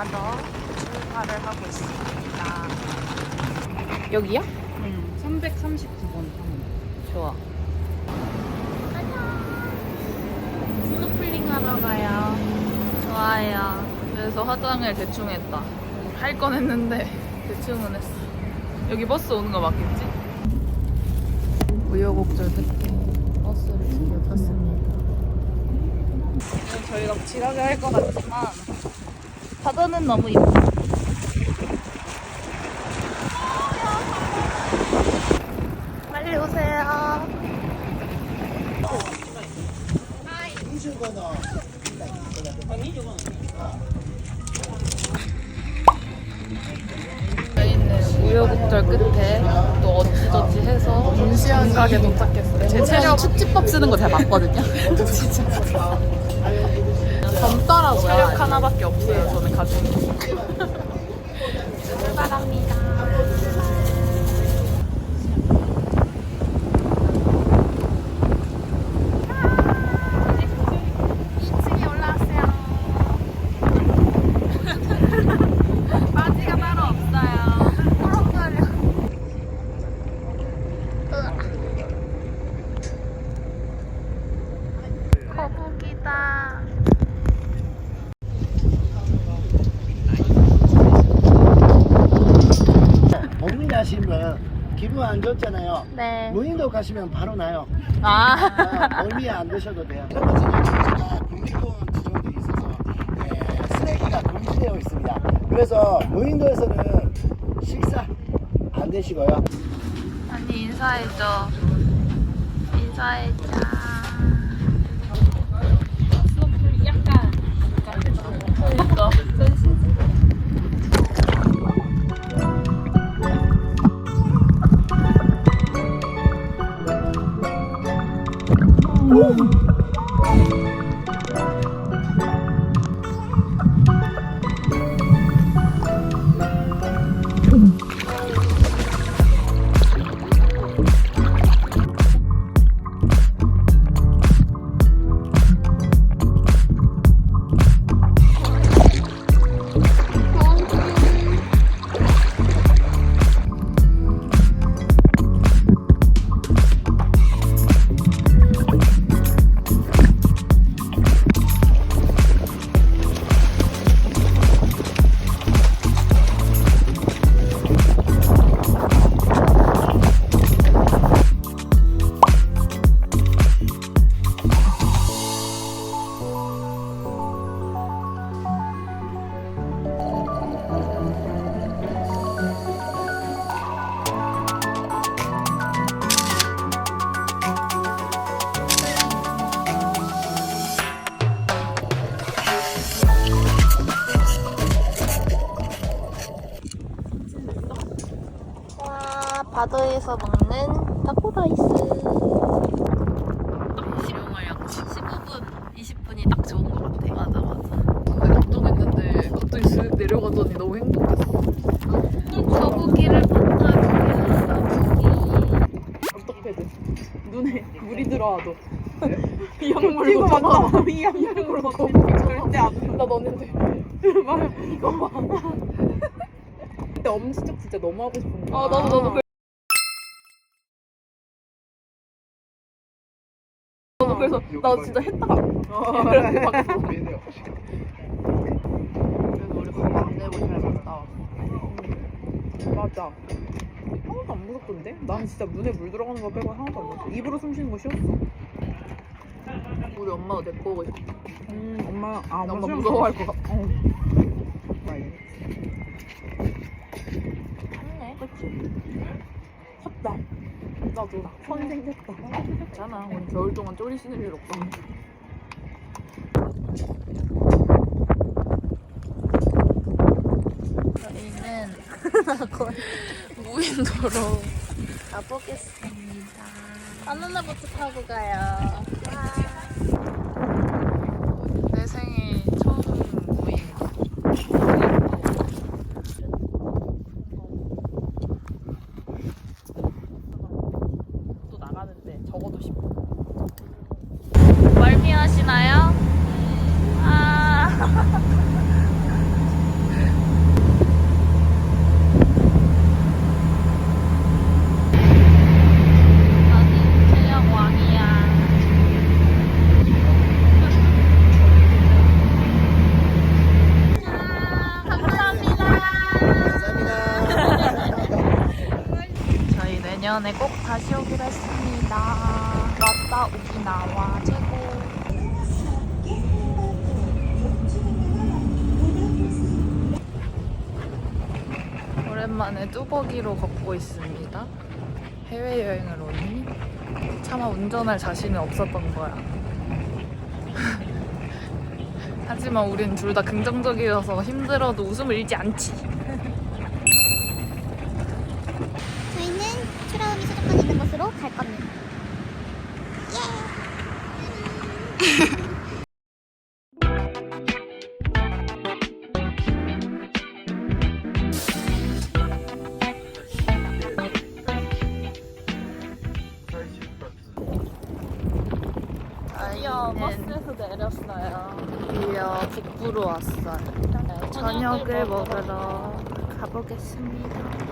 하러 출발을 하고 있습니다. 여기야? 응, 339번 좋아. 스노클링 하러 가요. 좋아요. 그래서 화장을 대충 했다. 할 건 했는데 대충은 했어. 여기 버스 오는 거 맞겠지? 우여곡절 끝에 버스를 드디어 탔습니다. 저희가 지나게 할것 같지만 바다는 너무 이뻐. 빨리 오세요. 우여곡절 끝에 또 어찌저찌 해서 문시안각에 도착했어요. 제 체력 축지법 쓰는 거잘 봤거든요. 진짜. 젊더라고요. 체력 하나밖에 없어요. 저는 가지고. 출발합니다. 층에 올라왔어요. 바지가 따로 없어요. 꿀렁거려. 거북이다. 봄이 하시면 기분 안 좋잖아요. 네. 무인도 가시면 바로 나요. 아. 아, 멀미 안 드셔도 돼요. 첫 번째는 주차가 국립공원 지정돼 있어서 네, 쓰레기가 금지되어 있습니다. 그래서 무인도에서는 식사 안 되시고요. 언니 인사해줘. 인사해줘. 바다에서 먹는 타코라이스. 실용을 약 15분, 20분이 딱 좋은 것 같아. 맞아, 맞아. 근데 걱정했는데 갑자기 슥 내려가더니 너무 행복했어. 거북이를 만나기 어떡해도 눈에 물이 들어와도 이 약물을 못 참아. 이못 참아. 절대 안 돼. 나 너는데. 말 이거 봐. 근데 엄지척 진짜 너무 하고 싶은데. 아 나도 나도. 그... 나도 그래서 나 진짜 했다가 이렇게 봤어. 그래서 우리 거기 안 내고 잘 갔다 왔어. 맞아. 하나도 안 무섭던데? 난 진짜 눈에 물 들어가는 거 빼고 하나도 안 무섭어. 입으로 숨 쉬는 거 쉬웠어. 우리 엄마가 데리고 오고 싶어. 음, 엄마, 아, 엄마, 무서워할 가- 것 같아. 어. 빨리. 좋네. 컸다. 나도 선 생겼다. 괜찮아. 우리 겨울 동안 쪼리 신을 일 없어. 저희는 무인도로 가보겠습니다. 바나나보트 타고 가요. 내 생애 처음 무인도. 또 나가는데 적어도 10분. 멀미하시나요? 아. 내년에 꼭 다시 오기로 했습니다. 왔다 오키나와 최고. 오랜만에 뚜벅이로 걷고 있습니다. 해외여행을 오니 차마 운전할 자신이 없었던 거야. 하지만 우린 둘 다 긍정적이어서 힘들어도 웃음을 잃지 않지. 저희는 추라우미 수족관 있는 곳으로 갈 겁니다. 버스에서 내렸어요. 북부로 왔어요. 저녁을 먹으러 가보겠습니다.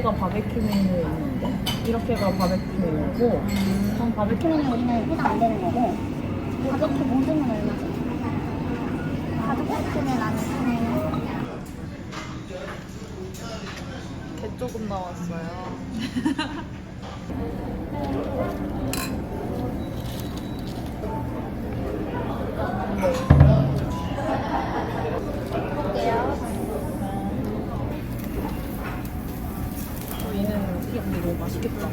여기가 바베큐 메뉴 있는데 이렇게가 바베큐 메뉴고 전 바베큐는 우리는 해당 안 되는 거고 가족표 모듬은 얼마지? 가족 세트는 나는 음, 게 조금 나왔어요. 맛있겠다.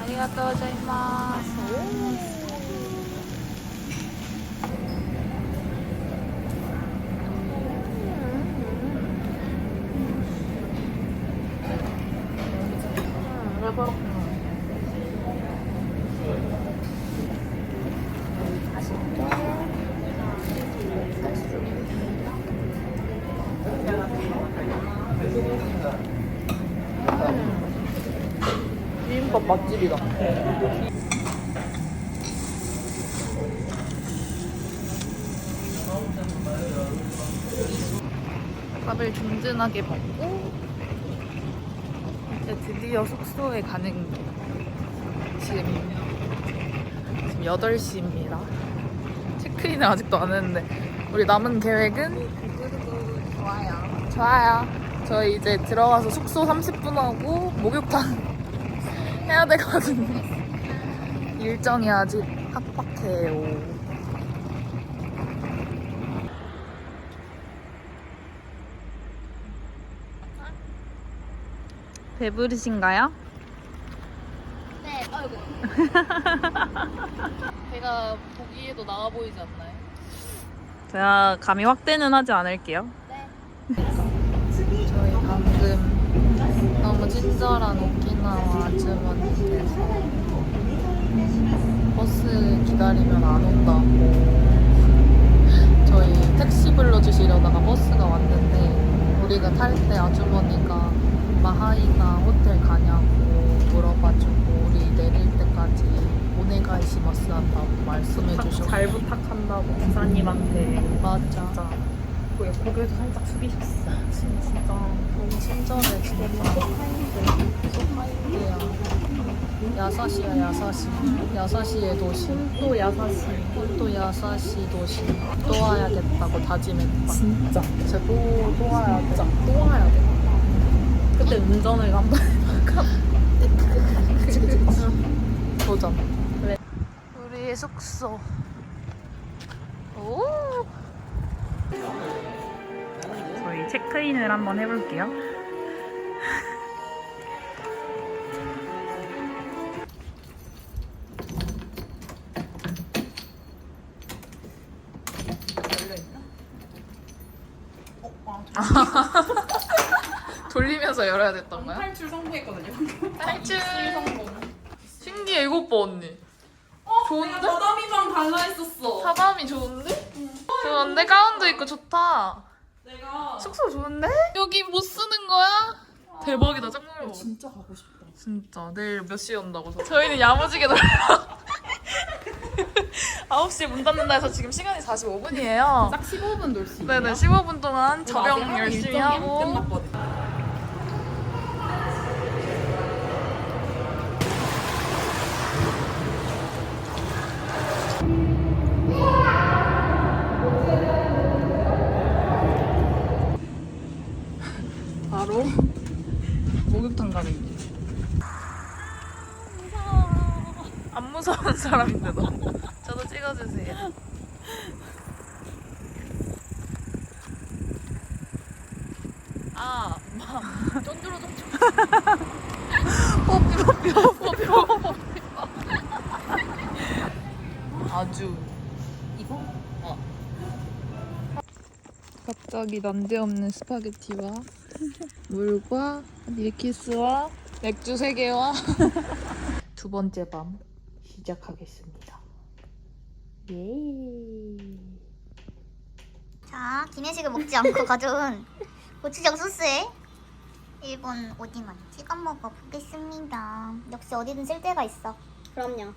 아리가또 고자이마스. 비 맛집이다. 밥을 든든하게 먹고 이제 드디어 숙소에 가는 지금 지금 8시입니다. 체크인을 아직도 안 했는데 우리 남은 계획은 좋아요. 좋아요. 저희 이제 들어가서 숙소 30분 하고 목욕탕 해야 되거든요. 일정이 아직 팍팍해요. 배부르신가요? 네, 아이고. 배가 보기에도 나아 보이지 않나요? 제가 감히 확대는 하지 않을게요. 네. 저희 친절한 오키나와 아주머니께서 버스 기다리면 안 온다고. 저희 택시 불러주시려다가 버스가 왔는데 우리가 탈 때 아주머니가 마하이나 호텔 가냐고 물어봐주고 우리 내릴 때까지 오네가이시마스 한다고 말씀해 주셨고 잘 부탁한다고 기사님한테. 맞아 그 고개도 살짝 숙이셨어. 진짜 너무 친절해 진짜 소파인데야 야사시야 야사시 야사시의 도시 또 야사시. 또 야사시 도시 또 와야겠다고 다짐했다 진짜. 진짜 또, 또 와야 돼 진짜 또 와야 돼. 그때 운전을 해볼까? 도전 그래. 우리의 숙소 오 체크인을 한번 해볼게요. 돌리면서 열어야 됐던 거야? 탈출 성공했거든요. 탈출 신기해 이것 봐 언니 좋은데? 바다미방 갈라 했었어. 사담이 좋은데? 좋은데? 가운도 있고 좋다 내가 숙소 좋은데? 여기 못 쓰는 거야? 대박이다 짱놀이 진짜 가고 싶다. 진짜 내일 몇 시에 온다고 저희는 야무지게 놀러 9시에 문 닫는다 해서 지금 시간이 45분이에요 딱 15분 놀 수 있네. 네네 15분 동안 저병 열심히 하고 끝났거든. 목욕탕 가는 길. 안 무서운 사람인데 너무. 저도 찍어주세요. 아, 막 쫀드러 좀 뽀삐 뽀삐 아주 이거? 어. 갑자기 난데없는 스파게티와 물과 밀키스와 맥주 3개와 두 번째 밤 시작하겠습니다. 예. 자, 기내식을 먹지 않고 가져온 고추장 소스에 일본 오징어 찍어 먹어 보겠습니다. 역시 어디든 쓸 데가 있어. 그럼요.